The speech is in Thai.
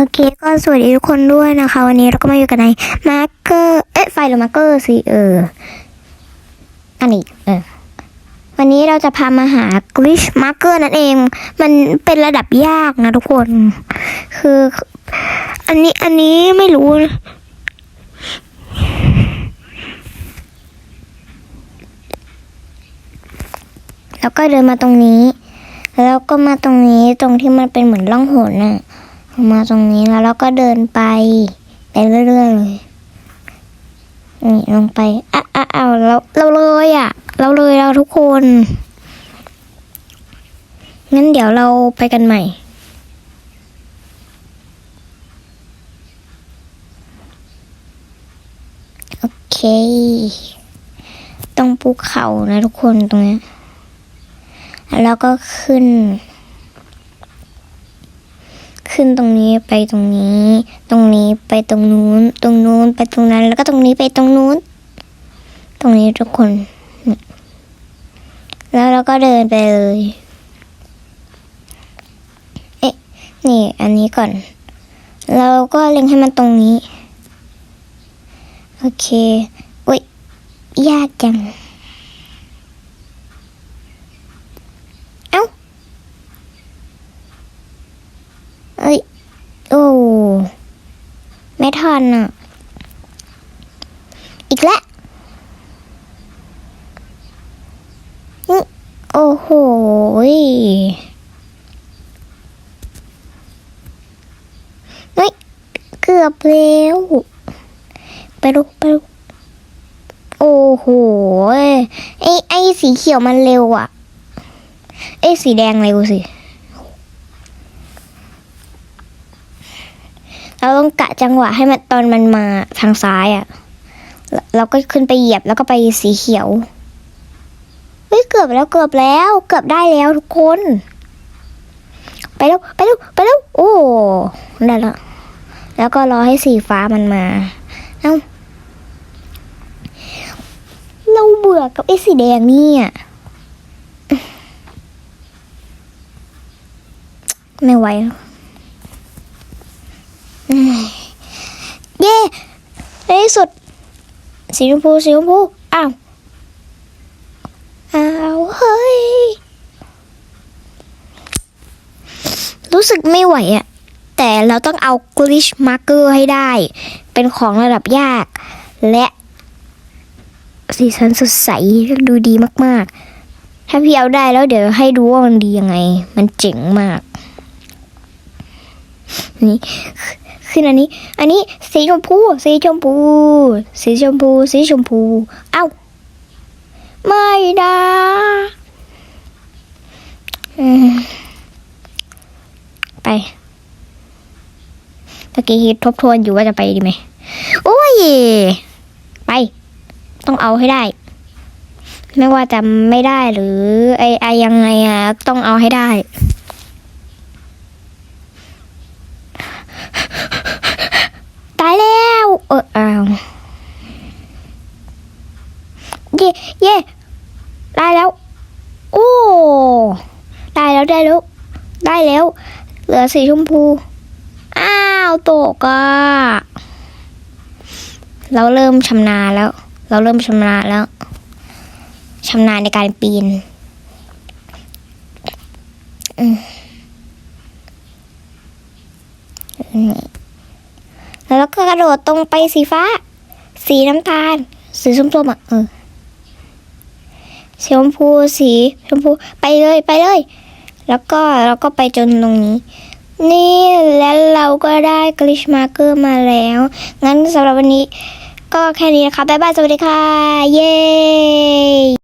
โอเคก็สวัสดีทุกคนด้วยนะคะ วันนี้เราก็มาอยู่กันในมาร์เกอร์เอ๊ะไฟหรือมาร์เกอร์สิเอออันนี้เออวันนี้เราจะพามาหากริชมาร์เกอร์นั่นเอง มันเป็นระดับยากนะทุกคน คือ อันนี้อันนี้ไม่รู้แล้วก็เดินมาตรงนี้ แล้วก็มาตรงนี้ตรงที่มันเป็นเหมือนร่องหนน่ะ มาตรงนี้แล้วเราก็เดินไปไปเรื่อยๆเลยนี่ลงไปอะอะเอาเราเราเลยอะ เราเลยเราทุกคนงั้นเดี๋ยวเราไปกันใหม่โอเค ต้องภูเขานะทุกคนตรงนี้แล้วก็ขึ้น ขึ้นตรงนี้ไปตรงนี้ ตรงนี้ไปตรงนู้น ตรงนู้นไปตรงนั้น แล้วก็ตรงนี้ไปตรงนู้น ตรงนี้ทุกคน แล้วเราก็เดินไปเลย เอ๊ะ นี่อันนี้ก่อน เราก็เล็งให้มันตรงนี้ โอเค อุ้ย ยากจัง เอ้า เอ้ย โอ้ ไม่ทันอะ อีกแล้วอื้อโอ้โหยเฮ้ย เกือบแล้วไปดูไปดูโอ้โหยไอไอสีเขียวมันเร็วอะ ไอสีแดงเร็วสิ เรา ต้องกะจังหวะให้มันตอนมันมาทางซ้ายอะ่ะ เราก็ขึ้นไปเหยียบแล้วก็ไปสีเขียวเฮ้ยเกือบแล้วเกือบแล้ว เกือบได้แล้วทุกคน ไปแล้วไปแล้วไปแล้วโอ้ได้แล้วแล้วก็รอให้สีฟ้ามันมาเอ้าเราเบื่อกับไอ้สีแดงนี่ยไม่ไหวแล้ว เย่ใน ที่สุด สีชมพูสีชมพูอ้าวอ้าวเฮ้ย รู้สึกไม่ไหวอะแต่เราต้องเอากลิชมาร์เกอร์ให้ได้ เป็นของระดับยาก และสีสันสดใสดูดีมาก ๆ ถ้าพี่เอาได้แล้วเดี๋ยวให้ดูว่ามันดียังไง มันเจ๋งมาก นี่ ขึ้นอันนี้ อันนี้สีชมพู สีชมพู สีชมพู สีชมพู เอ้า ไม่นะอืมไปตะกี้คิดทบทวนอยู่ว่าจะไปดีไหมโอ้ย ไป ต้องเอาให้ได้ ไม่ว่าจะไม่ได้หรือไอไอยังไงอะต้องเอาให้ได้ ตายแล้ว เอออ้าว เย่เย่ได้แล้ว โอ้ได้แล้วได้แล้ว ได้แล้ว เหลือสีชมพู อ้าวตกอะเราเริ่มชำนาญแล้ว เราเริ่มชำนาญแล้วชำนาญในการปีนแล้วก็กระโดดตรงไปสีฟ้า สีน้ำตาล สีส้มๆอะเออ ชมพูสีชมพูไปเลยไปเลย แล้วก็เราก็ไปจนตรงนี้ นี่แล้วเราก็ได้กลิชมาเกอร์มาแล้ว งั้นสำหรับวันนี้ก็แค่นี้นะคะ บ๊ายบาย สวัสดีค่ะ เย้